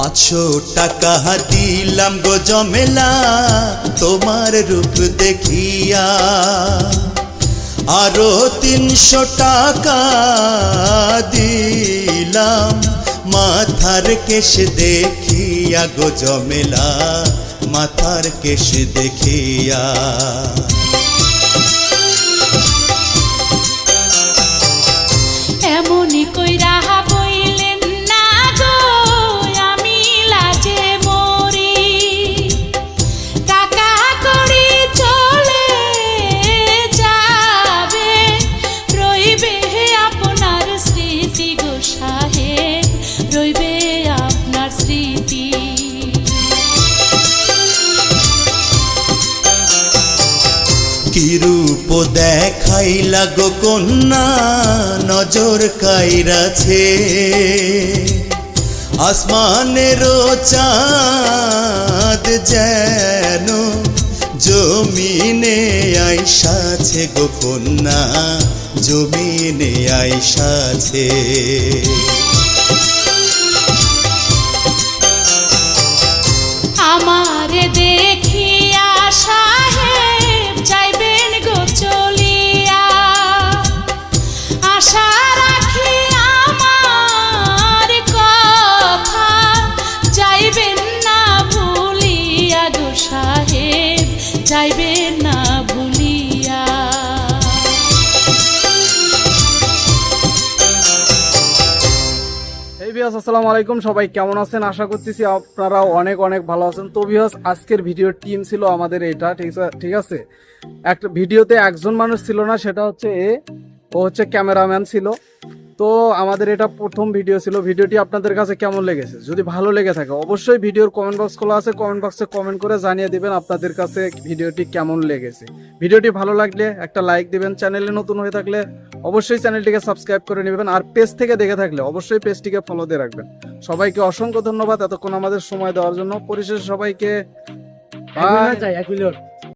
পাঁচশো টাকা দিলাম গো জমেলা তোমার রূপ দেখিয়া। আরও তিনশো টাকা দিলাম, মাথার কেশ দেখিয়া গো জমেলা মাথার কেশ দেখিয়া। এমনই কইরা রইবে আপনার স্মৃতি। কি রূপ দেখাইলা গো কন্যা, নজর কাইরাছে। আসমানের চাঁদ যেন জমিনে আইসাছে গো কন্যা, জমিনে আইসাছে। বিয়াস আসসালামু আলাইকুম। সবাই কেমন আছেন? আশা করতেছি আপনারা অনেক অনেক ভালো আছেন। তো বিয়াস আজকের ভিডিওর টিম ছিল আমাদের এটা, ঠিক আছে? ঠিক আছে? একটা ভিডিওতে একজন মানুষ ছিল না, সেটা হচ্ছে এ, ও হচ্ছে ক্যামেরাম্যান ছিল। তো আমাদের এটা প্রথম ভিডিও ছিল। ভিডিওটি আপনাদের কাছে কেমন লেগেছে? যদি ভালো লেগে থাকে, অবশ্যই ভিডিওর কমেন্ট বক্স খোলা আছে। কমেন্ট বক্সে কমেন্ট করে জানিয়ে দিবেন আপনাদের কাছে ভিডিওটি কেমন লেগেছে। ভিডিওটি ভালো লাগলে একটা লাইক দিবেন। চ্যানেলে নতুন হয়ে থাকলে অবশ্যই চ্যানেলটিকে সাবস্ক্রাইব করে নেবেন আর পেজ থেকে দেখে থাকলে অবশ্যই পেজটিকে ফলো দিয়ে রাখবেন। সবাইকে অসংখ্য ধন্যবাদ এতক্ষণ আমাদের সময় দেওয়ার জন্য। পরিশেষে সবাইকে